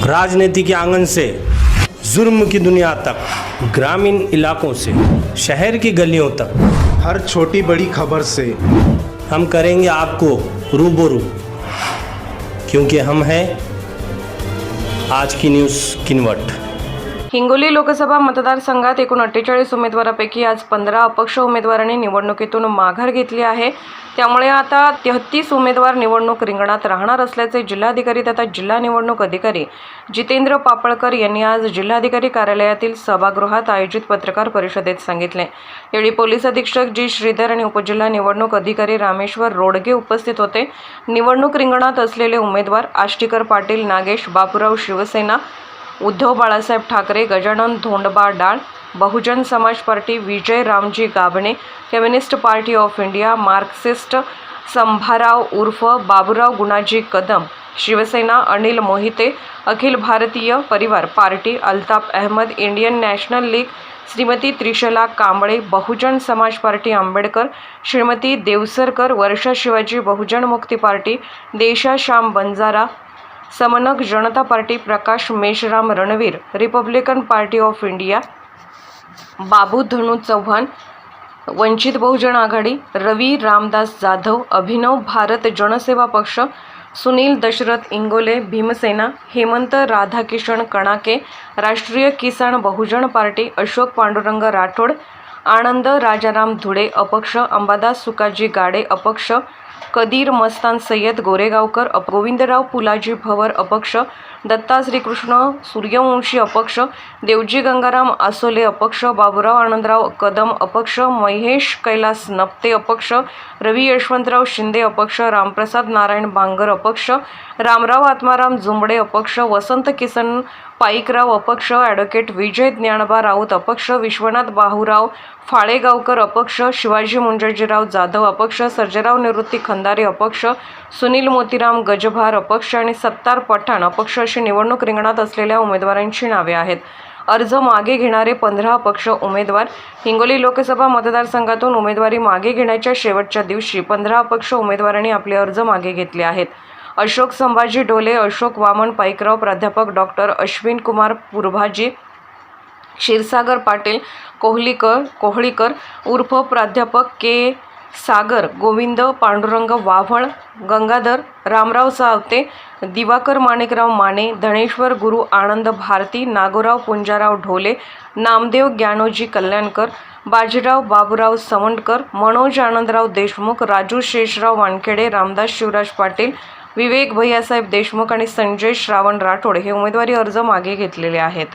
राजनीति के आँगन से जुर्म की दुनिया तक ग्रामीण इलाकों से शहर की गलियों तक। हर छोटी बड़ी खबर से। हम करेंगे आपको रूबरू क्योंकि हम हैं आज की न्यूज़ किनवट। हिंगोली लोकसभा मतदारसंघात एकूण अठ्ठेचाळीस उमेदवारापैकी आज पंधरा अपक्ष उमेदवारांनी निवडणुकीतून माघार घेतली आहे. त्यामुळे आता तेहतीस उमेदवार निवडणूक रिंगणात राहणार असल्याचे जिल्हाधिकारी तथा जिल्हा निवडणूक अधिकारी जितेंद्र पापळकर यांनी आज जिल्हाधिकारी कार्यालयातील सभागृहात आयोजित पत्रकार परिषदेत सांगितले. यावेळी पोलीस अधीक्षक जी. श्रीधर आणि उपजिल्हा निवडणूक अधिकारी रामेश्वर रोडगे उपस्थित होते. निवडणूक रिंगणात असलेले उमेदवार Ashtikar Patil Nagesh Bapurao Shiv Sena Uddhav Balasaheb Thackeray Gajanan Dhondba Dal Bahujan Samaj Party Vijay Ramji Gabhane Communist Party of India Marxist Sambharao उर्फ Baburao Gunaji Kadam Shiv Sena Anil Mohite Akhil Bharatiya Parivar Party Altaf Ahmad Indian National League Shrimati Trishala Kamble Bahujan Samaj Party Ambedkar Shrimati Deosarkar Varsha Shivaji Bahujan Mukti Party Deshashyam Banjara Samnak Janata Party Prakash Meshram Ranveer Republican Party of India Babu Dhanu Chavan Vanchit Bahujan Aghadi Ravi Ramdas Jadhav Abhinav Bharat Janseva Paksha Sunil Dasharath Ingole Bhim Sena Hemant Radhakishan Kanake Rashtriya Kisan Bahujan party Ashok Pandurang Rathod Anand Rajaram Dhule अपक्ष अंबादास सुकाजी गाडे अपक्ष कदीर मस्तान सय्यद गोरेगावकर अप गोविंदराव पुलाजी भवर अपक्ष दत्ता श्रीकृष्ण सूर्यवंशी अपक्ष देवजी गंगाराम आसोले अपक्ष बाबुराव आनंदराव कदम अपक्ष महेश कैलास नप्ते अपक्ष रवी यशवंतराव शिंदे अपक्ष रामप्रसाद नारायण बांगर अपक्ष रामराव आत्माराम जुंबडे अपक्ष वसंत किसन पाईकराव अपक्ष ॲडव्होकेट विजय ज्ञानबा राऊत अपक्ष विश्वनाथ बाहुराव फाळेगावकर अपक्ष शिवाजी मुंजाजीराव जाधव अपक्ष सर्जेराव निवृत्ती खंदारे अपक्ष सुनील मोतीराम गजभार अपक्ष आणि सत्तार पठाण अपक्ष अशी निवडणूक रिंगणात असलेल्या उमेदवारांची नावे आहेत. अर्ज मागे घेणारे पंधरा अपक्ष उमेदवार. हिंगोली लोकसभा मतदारसंघातून उमेदवारी मागे घेण्याच्या शेवटच्या दिवशी पंधरा अपक्ष उमेदवारांनी आपले अर्ज मागे घेतले आहेत. अशोक संभाजी डोले अशोक वामन पाईकराव प्राध्यापक डॉक्टर अश्विन कुमार पुरभाजी क्षीरसागर पाटील कोहलीकर कोहळीकर उर्फ प्राध्यापक के सागर गोविंद पांडुरंग वाव्हळ गंगाधर रामराव सावते दिवाकर माणिकराव माने धनेश्वर गुरु आनंद भारती नागोराव पुंजाराव ढोले नामदेव ज्ञानोजी कल्याणकर बाजीराव बाबुराव सवंडकर मनोज आनंदराव देशमुख राजू शेषराव वानखेडे रामदास शिवराज पाटील विवेक भैयासाहेब देशमुख आणि संजय श्रावण राठोड हे उमेदवारी अर्ज मागे घेतलेले आहेत.